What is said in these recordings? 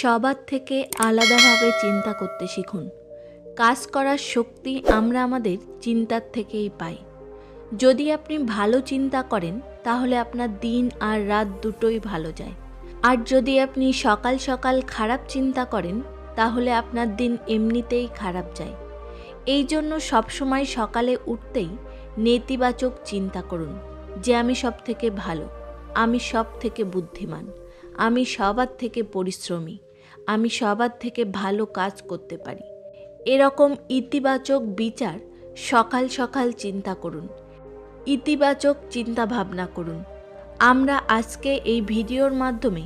সবার থেকে আলাদাভাবে চিন্তা করতে শিখুন। কাজ করার শক্তি আমরা আমাদের চিন্তার থেকেই পাই। যদি আপনি ভালো চিন্তা করেন, তাহলে আপনার দিন আর রাত দুটোই ভালো যায়। আর যদি আপনি সকাল সকাল খারাপ চিন্তা করেন, তাহলে আপনার দিন এমনিতেই খারাপ যায়। এই জন্য সবসময় সকালে উঠতেই নেতিবাচক চিন্তা করুন, যে আমি সব থেকে ভালো, আমি সব থেকে বুদ্ধিমান, আমি সবার থেকে পরিশ্রমী। আমি সবার থেকে ভালো কাজ করতে পারি। এরকম ইতিবাচক বিচার সকাল সকাল চিন্তা করুন। ইতিবাচক চিন্তা ভাবনা করুন। আমরা আজকে এই ভিডিওর মাধ্যমে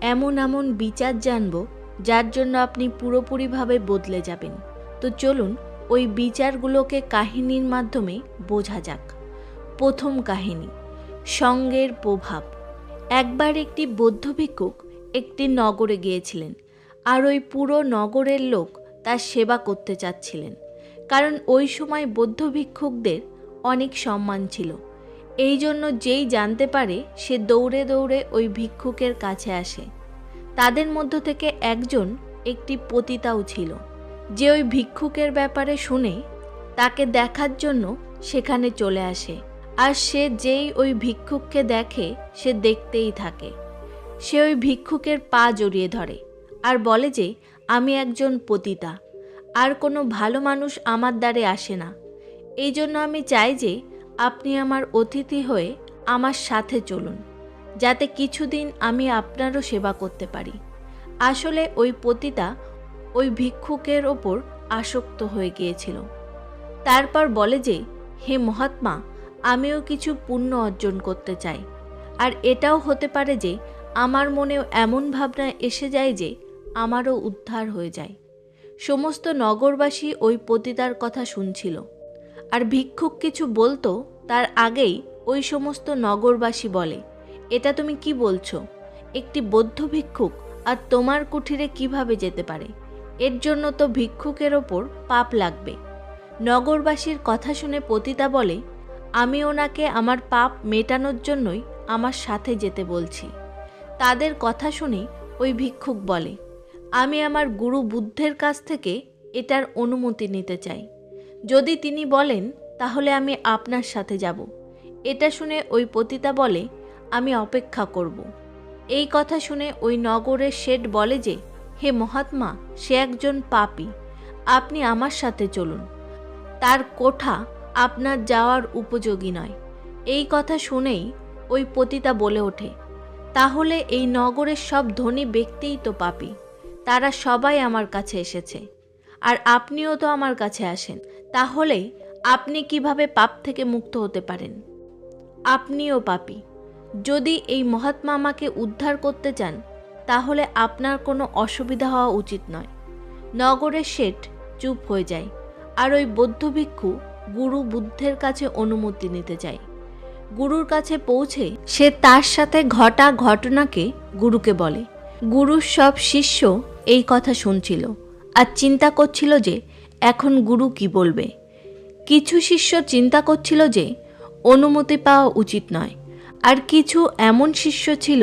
এমন এমন বিচার জানব যার জন্য আপনি পুরোপুরিভাবে বদলে যাবেন। তো চলুন ওই বিচারগুলোকে কাহিনীর মাধ্যমে বোঝা যাক। প্রথম কাহিনী, সঙ্গের প্রভাব। একবার একটি বৌদ্ধ ভিক্ষুক একটি নগরে গিয়েছিলেন। আর ওই পুরো নগরের লোক তার সেবা করতে চাচ্ছিলেন। কারণ ওই সময় বৌদ্ধ ভিক্ষুকদের অনেক সম্মান ছিল। এই জন্য যেই জানতে পারে, সে দৌড়ে দৌড়ে ওই ভিক্ষুকের কাছে আসে। তাদের মধ্য থেকে একজন একটি পতিতাও ছিল। যে ওই ভিক্ষুকের ব্যাপারে শুনে তাকে দেখার জন্য সেখানে চলে আসে। আর সে যেই ওই ভিক্ষুককে দেখে, সে দেখতেই থাকে। সে ওই ভিক্ষুকের পা জড়িয়ে ধরে। আর বলে যে, আমি একজন পতিতা। আর কোনো ভালো মানুষ আমার দ্বারে আসে না। এই জন্য আমি চাই যে, আপনি আমার অতিথি হয়ে আমার সাথে চলুন, যাতে কিছুদিন আমি আপনারও সেবা করতে পারি। আসলে ওই পতিতা ওই ভিক্ষুকের ওপর আসক্ত হয়ে গিয়েছিল। তারপর বলে যে, হে মহাত্মা, আমিও কিছু পুণ্য অর্জন করতে চাই। আর এটাও হতে পারে যে, আমার মনেও এমন ভাবনা এসে যায় যে আমারও উদ্ধার হয়ে যায়। সমস্ত নগরবাসী ওই পতিতার কথা শুনছিল। আর ভিক্ষুক কিছু বলতো, তার আগেই ওই সমস্ত নগরবাসী বলে, এটা তুমি কি বলছো? একটি বৌদ্ধ ভিক্ষুক, আর তোমার কুঠিরে কীভাবে যেতে পারে? এর জন্য তো ভিক্ষুকের ওপর পাপ লাগবে। নগরবাসীর কথা শুনে পতিতা বলে, আমি ওনাকে আমার পাপ মেটানোর জন্যই আমার সাথে যেতে বলছি। তাদের কথা শুনে ওই ভিক্ষুক বলে আমি আমার গুরু বুদ্ধের কাছ থেকে এটার অনুমতি নিতে চাই। যদি তিনি বলেন, তাহলে আমি আপনার সাথে যাব। এটা শুনে ওই পতিতা বলে, আমি অপেক্ষা করব। এই কথা শুনে ওই নগরের শেঠ বলে যে, হে মহাত্মা, সে একজন পাপি, আপনি আমার সাথে চলুন। তার কোঠা আপনার যাওয়ার উপযোগী নয়। এই কথা শুনেই ওই পতিতা বলে ওঠে। তাহলে এই নগরের সব ধনী ব্যক্তিই তো পাপী। তারা সবাই আমার কাছে এসেছে। আর আপনিও তো আমার কাছে আসেন। তাহলে আপনি কীভাবে পাপ থেকে মুক্ত হতে পারেন? আপনিও পাপী। যদি এই মহাত্মা আমাকে উদ্ধার করতে চান, তাহলে আপনার কোনো অসুবিধা হওয়া উচিত নয়। নগরের শেঠ চুপ হয়ে যায়, আর ওই বৌদ্ধ ভিক্ষু গুরু বুদ্ধের কাছে অনুমতি নিতে চায় গুরুর কাছে পৌঁছে সে তার সাথে ঘটা ঘটনাকে গুরুকে বলে। গুরুর সব শিষ্য এই কথা শুনছিল আর চিন্তা করছিল যে এখন গুরু কি বলবে। কিছু শিষ্য চিন্তা করছিল যে অনুমতি পাওয়া উচিত নয়। আর কিছু এমন শিষ্য ছিল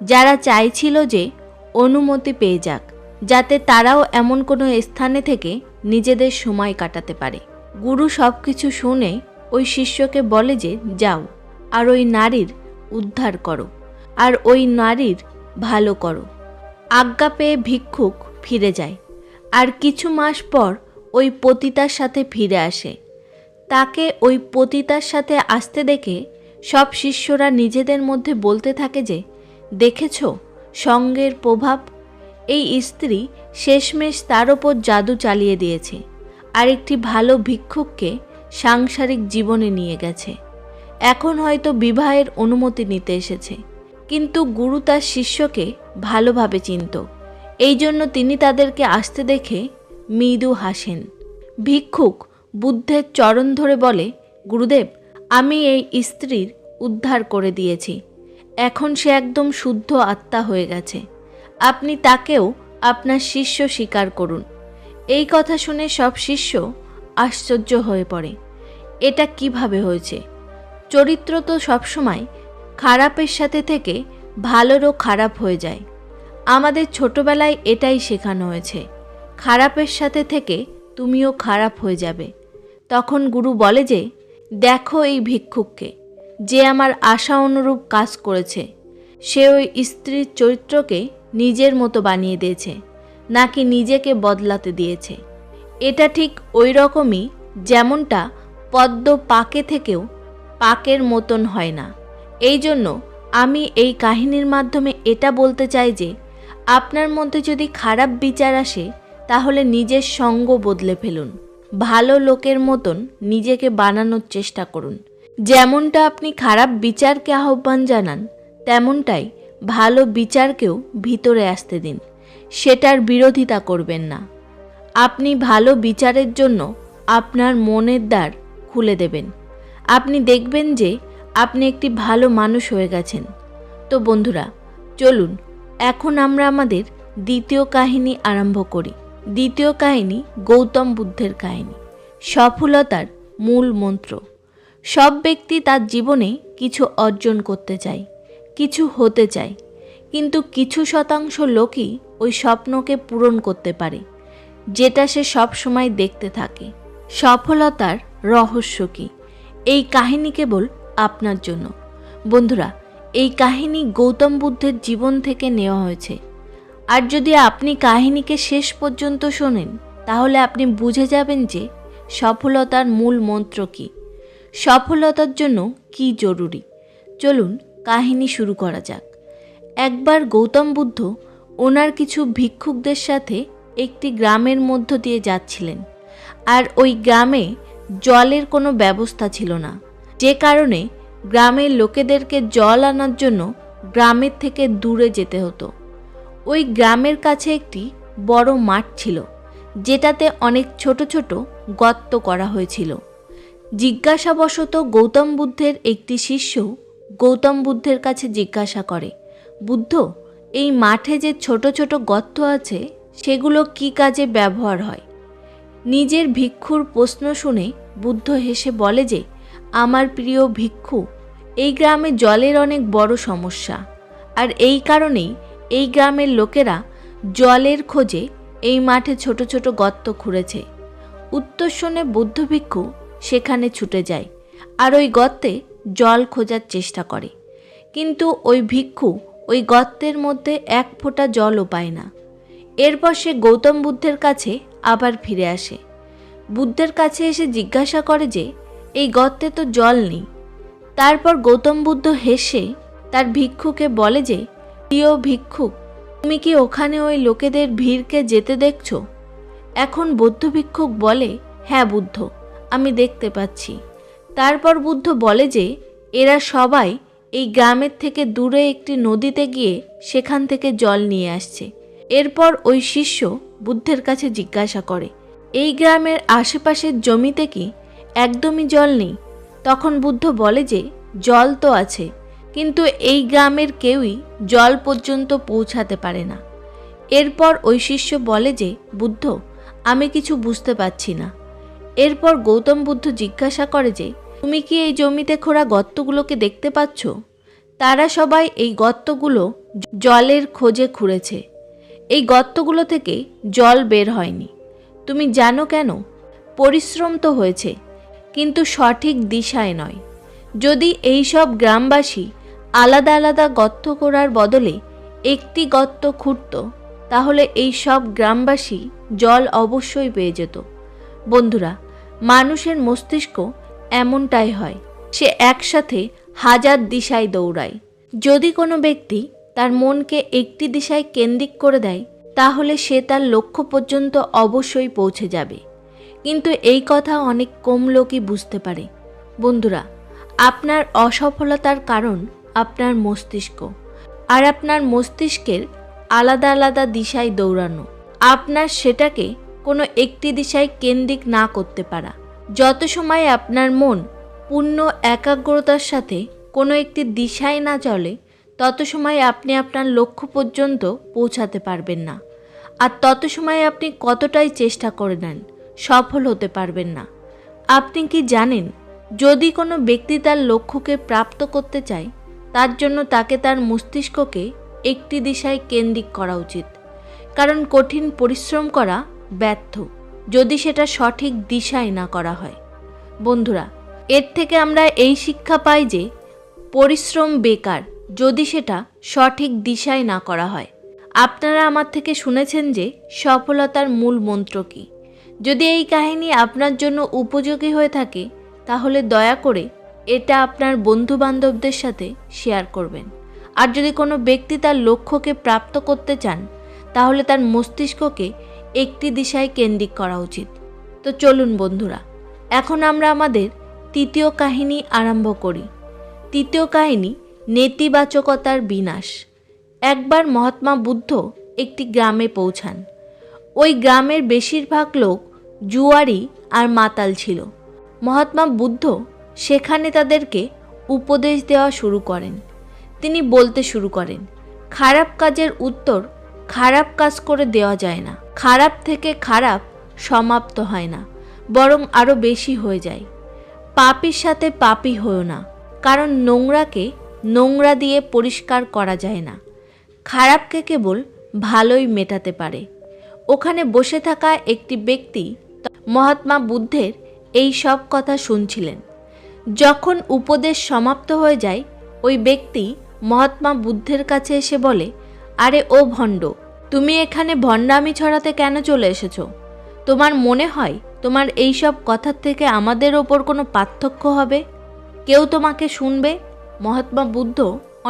যারা চাইছিল যে অনুমতি পেয়ে যাক, যাতে তারাও এমন কোনো স্থানে থেকে নিজেদের সময় কাটাতে পারে। গুরু সব কিছু শুনে ওই শিষ্যকে বলে যে, যাও, আর ওই নারীর উদ্ধার করো, আর ওই নারীর ভালো করো। আজ্ঞা পেয়ে ভিক্ষুক ফিরে যায়। আর কিছু মাস পর ওই পতিতার সাথে ফিরে আসে। তাকে ওই পতিতার সাথে আসতে দেখে সব শিষ্যরা নিজেদের মধ্যে বলতে থাকে যে, দেখেছ, সঙ্গের প্রভাব। এই স্ত্রী শেষমেশ তার ওপর জাদু চালিয়ে দিয়েছে আর একটি ভালো ভিক্ষুককে সাংসারিক জীবনে নিয়ে গেছে। এখন হয়তো বিবাহের অনুমতি নিতে এসেছে। কিন্তু গুরু তার শিষ্যকে ভালোভাবে চিনত। এই জন্য তিনি তাদেরকে আসতে দেখে মৃদু হাসেন। ভিক্ষুক বুদ্ধের চরণ ধরে বলে, গুরুদেব, আমি এই স্ত্রীর উদ্ধার করে দিয়েছি। এখন সে একদম শুদ্ধ আত্মা হয়ে গেছে। আপনি তাকেও আপনার শিষ্য স্বীকার করুন। এই কথা শুনে সব শিষ্য আশ্চর্য হয়ে পড়ে। এটা কীভাবে হয়েছে? চরিত্র তো সবসময় খারাপের সাথে থেকে ভালোরও খারাপ হয়ে যায়। আমাদের ছোটবেলায় এটাই শেখানো হয়েছে। খারাপের সাথে থেকে তুমিও খারাপ হয়ে যাবে। তখন গুরু বলে যে, দেখো এই ভিক্ষুককে, যে আমার আশা অনুরূপ কাজ করেছে। সে ওই স্ত্রীর চরিত্রকে নিজের মতো বানিয়ে দিয়েছে, নাকি নিজেকে বদলাতে দিয়েছে। এটা ঠিক ওই রকমই যেমনটা পদ্ম পাকে থেকেও পাকের মতন হয় না। এই জন্য আমি এই কাহিনীর মাধ্যমে এটা বলতে চাই যে, আপনার মধ্যে যদি খারাপ বিচার আসে, তাহলে নিজের সঙ্গ বদলে ফেলুন। ভালো লোকের মতন নিজেকে বানানোর চেষ্টা করুন। যেমনটা আপনি খারাপ বিচারকে আহ্বান জানান, তেমনটাই ভালো বিচারকেও ভিতরে আসতে দিন। সেটার বিরোধিতা করবেন না। আপনি ভালো বিচারের জন্য আপনার মনের দ্বার খুলে দেবেন। আপনি দেখবেন যে আপনি একটি ভালো মানুষ হয়ে গেছেন। তো বন্ধুরা, চলুন, এখন আমরা আমাদের দ্বিতীয় কাহিনী আরম্ভ করি। দ্বিতীয় কাহিনী গৌতম বুদ্ধের কাহিনী। সফলতার মূল মন্ত্র। সব ব্যক্তি তার জীবনে কিছু অর্জন করতে চায়, কিছু হতে চায়, কিন্তু কিছু শতাংশ লোকই ওই স্বপ্নকে পূরণ করতে পারে, যেটা সে সব সময় দেখতে থাকে। সফলতার রহস্য কী? এই কাহিনী কেবল আপনার জন্য। বন্ধুরা, এই কাহিনী গৌতম বুদ্ধের জীবন থেকে নেওয়া হয়েছে। আর যদি আপনি কাহিনীকে শেষ পর্যন্ত শোনেন, তাহলে আপনি বুঝে যাবেন যে সফলতার মূল মন্ত্র কী। সফলতার জন্য কি জরুরি? চলুন কাহিনী শুরু করা যাক। একবার গৌতম বুদ্ধ ওনার কিছু ভিক্ষুকদের সাথে একটি গ্রামের মধ্য দিয়ে যাচ্ছিলেন। আর ওই গ্রামে জলের কোনো ব্যবস্থা ছিল না। যে কারণে গ্রামের লোকেদেরকে জল আনার জন্য গ্রামের থেকে দূরে যেতে হতো। ওই গ্রামের কাছে একটি বড় মাঠ ছিল, যেটাতে অনেক ছোট ছোট গর্ত করা হয়েছিল। জিজ্ঞাসাবশত গৌতম বুদ্ধের একটি শিষ্য গৌতম বুদ্ধের কাছে জিজ্ঞাসা করে, বুদ্ধ, এই মাঠে যে ছোট ছোট গর্ত আছে, সেগুলো কি কাজে ব্যবহার হয়? নিজের ভিক্ষুর প্রশ্ন শুনে বুদ্ধ হেসে বলে যে আমার প্রিয় ভিক্ষু, এই গ্রামে জলের অনেক বড় সমস্যা। আর এই কারণেই এই গ্রামের লোকেরা জলের খোঁজে এই মাঠে ছোট ছোট গর্ত খুঁড়েছে। উত্তর শুনে বুদ্ধ ভিক্ষু সেখানে ছুটে যায় আর ওই গর্তে জল খোঁজার চেষ্টা করে। কিন্তু ওই ভিক্ষু ওই গর্তের মধ্যে এক ফোঁটা জলও পায় না। এরপর সে গৌতম বুদ্ধের কাছে আবার ফিরে আসে। বুদ্ধের কাছে এসে জিজ্ঞাসা করে যে এই গর্তে তো জল নেই। তারপর গৌতম বুদ্ধ হেসে তার ভিক্ষুকে বলে যে, প্রিয় ভিক্ষুক তুমি কি ওখানে ওই লোকেদের ভিড়কে যেতে দেখছ? এখন বৌদ্ধ ভিক্ষুক বলে হ্যাঁ বুদ্ধ, আমি দেখতে পাচ্ছি। তারপর বুদ্ধ বলে যে, এরা সবাই এই গ্রামের থেকে দূরে একটি নদীতে গিয়ে সেখান থেকে জল নিয়ে আসছে। এরপর ওই শিষ্য বুদ্ধের কাছে জিজ্ঞাসা করে, এই গ্রামের আশেপাশের জমিতে কি একদমই জল নেই। তখন বুদ্ধ বলে যে, জল তো আছে, কিন্তু এই গ্রামের কেউই জল পর্যন্ত পৌঁছাতে পারে না। এরপর ওই শিষ্য বলে যে, বুদ্ধ, আমি কিছু বুঝতে পারছি না। এরপর গৌতম বুদ্ধ জিজ্ঞাসা করে যে, তুমি কি এই জমিতে খোঁড়া গর্তগুলোকে দেখতে পাচ্ছ? তারা সবাই এই গর্তগুলো জলের খোঁজে খুঁড়েছে। এই গর্তগুলো থেকে জল বের হয়নি। তুমি জানো কেন? পরিশ্রম তো হয়েছে। কিন্তু সঠিক দিশায় নয়। যদি এই সব গ্রামবাসী আলাদা আলাদা গর্ত করার বদলে একটি গর্ত খুঁড়ত, তাহলে এই সব গ্রামবাসী জল অবশ্যই পেয়ে যেত। বন্ধুরা, মানুষের মস্তিষ্ক এমনটাই হয়, সে একসাথে হাজার দিশায় দৌড়ায়। যদি কোনো ব্যক্তি তার মনকে একটি দিশায় কেন্দ্রিক করে দেয়, তাহলে সে তার লক্ষ্য পর্যন্ত অবশ্যই পৌঁছে যাবে। কিন্তু এই কথা অনেক কম লোকই বুঝতে পারে। বন্ধুরা, আপনার অসফলতার কারণ আপনার মস্তিষ্ক আর আপনার মস্তিষ্কের আলাদা আলাদা দিশায় দৌড়ানো। আপনার সেটাকে কোনো একটি দিশায় কেন্দ্রিক না করতে পারা। যত সময় আপনার মন পূর্ণ একাগ্রতার সাথে কোনো একটি দিশায় না চলে, তত সময় আপনি আপনার লক্ষ্য পর্যন্ত পৌঁছাতে পারবেন না। আর তত সময় আপনি কতটাই চেষ্টা করে নেন সফল হতে পারবেন না। আপনি কি জানেন, যদি কোনো ব্যক্তি তার লক্ষ্যকে প্রাপ্ত করতে চায়, তার জন্য তাকে তার মস্তিষ্ককে একটি দিশায় কেন্দ্রিক করা উচিত। কারণ কঠিন পরিশ্রম করা ব্যর্থ, যদি সেটা সঠিক দিশায় না করা হয়। বন্ধুরা, এর থেকে আমরা এই শিক্ষা পাই যে, পরিশ্রম বেকার, যদি সেটা সঠিক দিশায় না করা হয়। আপনারা আমার থেকে শুনেছেন যে সফলতার মূল মন্ত্র কী? যদি এই কাহিনী আপনার জন্য উপযোগী হয়ে থাকে, তাহলে দয়া করে এটা আপনার বন্ধু বান্ধবদের সাথে শেয়ার করবেন। আর যদি কোনো ব্যক্তি তার লক্ষ্যকে প্রাপ্ত করতে চান, তাহলে তার মস্তিষ্ককে একটি দিশায় কেন্দ্রিক করা উচিত। তো চলুন বন্ধুরা, এখন আমরা আমাদের তৃতীয় কাহিনী আরম্ভ করি। তৃতীয় কাহিনী, নেতিবাচকতার বিনাশ। একবার মহাত্মা বুদ্ধ একটি গ্রামে পৌঁছান। ওই গ্রামের বেশিরভাগ লোক জুয়ারি আর মাতাল ছিল। মহাত্মা বুদ্ধ সেখানে তাদেরকে উপদেশ দেওয়া শুরু করেন। তিনি বলতে শুরু করেন, খারাপ কাজের উত্তর খারাপ কাজ করে দেওয়া যায় না। খারাপ থেকে খারাপ সমাপ্ত হয় না, বরং আরও বেশি হয়ে যায়। পাপির সাথে পাপি হয়েও না, কারণ নোংরাকে নোংরা দিয়ে পরিষ্কার করা যায় না। খারাপকে কেবল ভালোই মেটাতে পারে। ওখানে বসে থাকা একটি ব্যক্তি মহাত্মা বুদ্ধের এই সব কথা শুনছিলেন। যখন উপদেশ সমাপ্ত হয়ে যায়, ওই ব্যক্তি মহাত্মা বুদ্ধের কাছে এসে বলে, আরে ও ভণ্ড, তুমি এখানে ভণ্ডামি ছড়াতে কেন চলে এসেছ? তোমার মনে হয় তোমার এই সব কথার থেকে আমাদের ওপর কোনো পার্থক্য হবে? কেউ তোমাকে শুনবে? মহাত্মা বুদ্ধ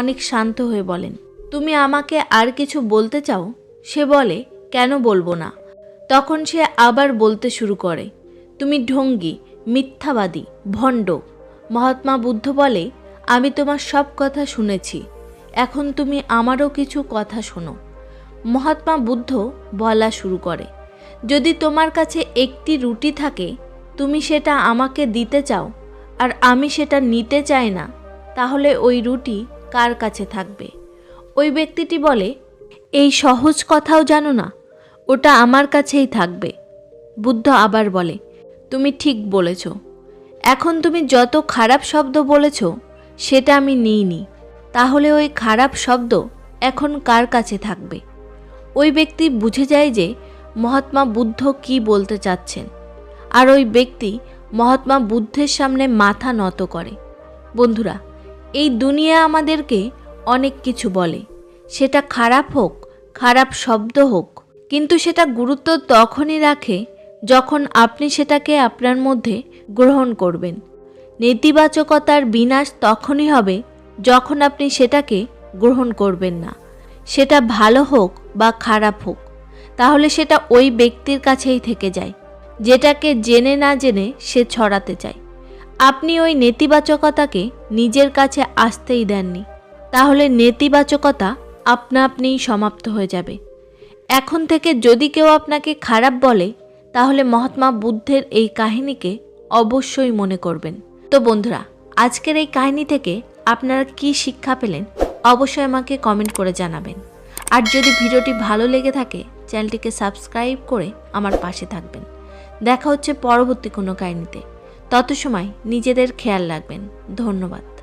অনেক শান্ত হয়ে বলেন, তুমি আমাকে আর কিছু বলতে চাও? সে বলে, কেন বলব না? তখন সে আবার বলতে শুরু করে, তুমি ঢঙ্গি, মিথ্যাবাদী, ভণ্ড। মহাত্মা বুদ্ধ বলে, আমি তোমার সব কথা শুনেছি, এখন তুমি আমারও কিছু কথা শোনো। মহাত্মা বুদ্ধ বলা শুরু করে, যদি তোমার কাছে একটি রুটি থাকে, তুমি সেটা আমাকে দিতে চাও, আর আমি সেটা নিতে চাই না, তাহলে ওই রুটি কার কাছে থাকবে? ওই ব্যক্তিটি বলে, এই সহজ কথাও জানো না ওটা আমার কাছেই থাকবে। বুদ্ধ আবার বলে, তুমি ঠিক বলেছ। এখন তুমি যত খারাপ শব্দ বলেছ, সেটা আমি নিইনি। তাহলে ওই খারাপ শব্দ এখন কার কাছে থাকবে? ওই ব্যক্তি বুঝে যায় যে মহাত্মা বুদ্ধ কি বলতে চাচ্ছেন। আর ওই ব্যক্তি মহাত্মা বুদ্ধের সামনে মাথা নত করে। বন্ধুরা, এই দুনিয়া আমাদেরকে অনেক কিছু বলে। সেটা খারাপ হোক, খারাপ শব্দ হোক কিন্তু সেটা গুরুত্ব তখনই রাখে যখন আপনি সেটাকে আপনার মধ্যে গ্রহণ করবেন। নেতিবাচকতার বিনাশ তখনই হবে যখন আপনি সেটাকে গ্রহণ করবেন না। সেটা ভালো হোক বা খারাপ হোক, তাহলে সেটা ওই ব্যক্তির কাছেই থেকে যায়, যেটাকে জেনে না জেনে সে ছড়াতে চায়। আপনি ওই নেতিবাচকতাকে নিজের কাছে আসতেই দেননি, তাহলে নেতিবাচকতা আপনা আপনিই সমাপ্ত হয়ে যাবে। এখন থেকে যদি কেউ আপনাকে খারাপ বলে, তাহলে মহাত্মা বুদ্ধের এই কাহিনীকে অবশ্যই মনে করবেন। তো বন্ধুরা, আজকের এই কাহিনী থেকে আপনারা কি শিক্ষা পেলেন, অবশ্যই আমাকে কমেন্ট করে জানাবেন। আর যদি ভিডিওটি ভালো লেগে থাকে, চ্যানেলটিকে সাবস্ক্রাইব করে আমার পাশে থাকবেন। দেখা হচ্ছে পরবর্তী কোনো কাহিনীতে। তত সময় নিজেদের খেয়াল রাখবেন। ধন্যবাদ।